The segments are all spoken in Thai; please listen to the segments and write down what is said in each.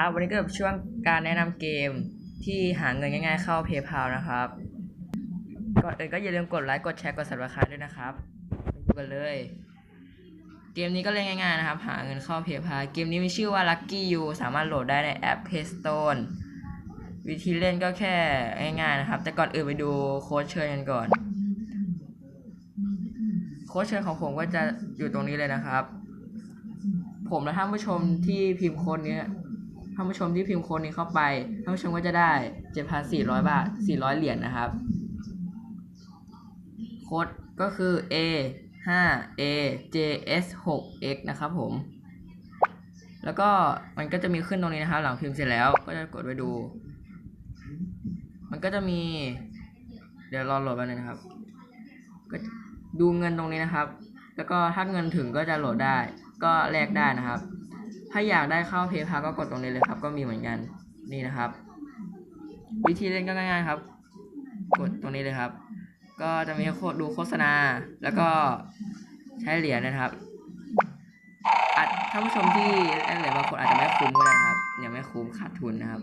ครับ วันนี้ก็เป็นช่วงการแนะนำเกมที่หาเงินง่ายๆเข้า PayPal นะครับก่อนอื่นก็อย่าลืมกดไลค์กดแชร์กด subscribe ด้วยนะครับไปดูกันเลย เกมนี้ก็เล่นง่ายๆนะครับ หาเงินเข้า PayPal เกมนี้มีชื่อว่า Lucky You สามารถโหลดได้ในแอป Paystone วิธีเล่นก็แค่ง่ายๆนะครับ แต่ก่อนอื่นไปดูโค้ดเชิญกันก่อน โค้ดเชิญของผมก็จะอยู่ตรงนี้เลยนะครับ ผมและท่านผู้ชมที่พิมพ์โค้ดนี้ ท่านผู้ชมที่พิมพ์โค้ดนี้เข้าไปท่านผู้ชมก็จะได้ 7,400 บาท 400 เหรียญนะครับ โค้ดก็คือ A 5 A J S 6 X นะครับผม แล้วก็มันก็จะมีขึ้นตรงนี้นะครับ หลังพิมพ์เสร็จแล้วก็จะกดไปดู มันก็จะมี เดี๋ยวรอโหลดไปบนึงนะครับ ก็ดูเงินตรงนี้นะครับ แล้วก็ถ้าเงินถึงก็จะโหลดได้ ก็แลกได้นะครับ ถ้าอยากได้เข้า PayPal ก็กดตรงนี้เลยครับ ก็มีเหมือนกันนี่นะครับ วิธีเล่นก็ง่ายๆครับ กดตรงนี้เลยครับ ก็จะมีโคดูโฆษณา แล้วก็ใช้เหรียญนะครับอาจท่านผู้ชมที่เล่นเหรียญบางคนอาจจะไม่คุ้มก็ได้ครับยังไม่คุ้มขาดทุนนะครับ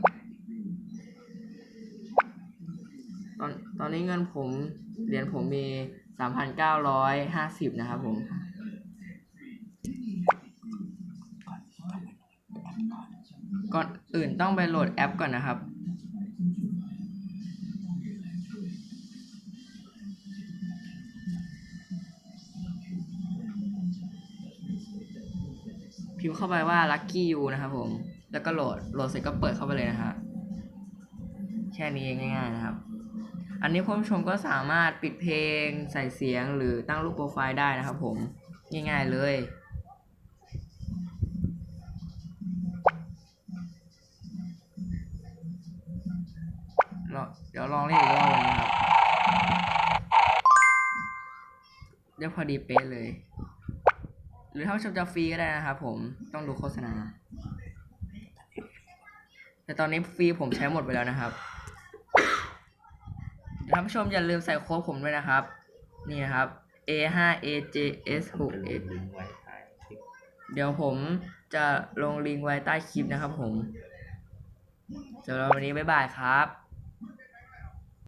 ตอนตอนนี้เงินผมเหรียญผมมีสามพันเก้าร้อยห้าสิบนะครับผม ก่อนอื่นต้องไปโหลดแอปก่อนนะครับ พิมพ์เข้าไปว่า lucky you นะครับผม แล้วก็โหลด โหลดเสร็จก็เปิดเข้าไปเลยนะฮะแค่นี้เองง่ายๆนะครับ อันนี้ผู้ชมก็สามารถปิดเพลงใส่เสียงหรือตั้งรูปโปรไฟล์ได้นะครับผม ง่ายๆเลย เดี๋ยวลองเล่นอีกรอบนึงครับเดี๋ยวพอดีเป๊ะเลย หรือถ้าชมจะฟรีก็ได้นะครับผมต้องดูโฆษณา แต่ตอนนี้ฟรีผมใช้หมดไปแล้วนะครับท่านผู้ชมอย่าลืมใส่โค้ดผมด้วยนะครับ นี่นะครับ A 5 A J S 6 X ลิงก์ไว้ท้ายคลิปเดี๋ยวผมจะลงลิงก์ไว้ใต้คลิปนะครับผมสำหรับวันนี้บ๊ายบายครับ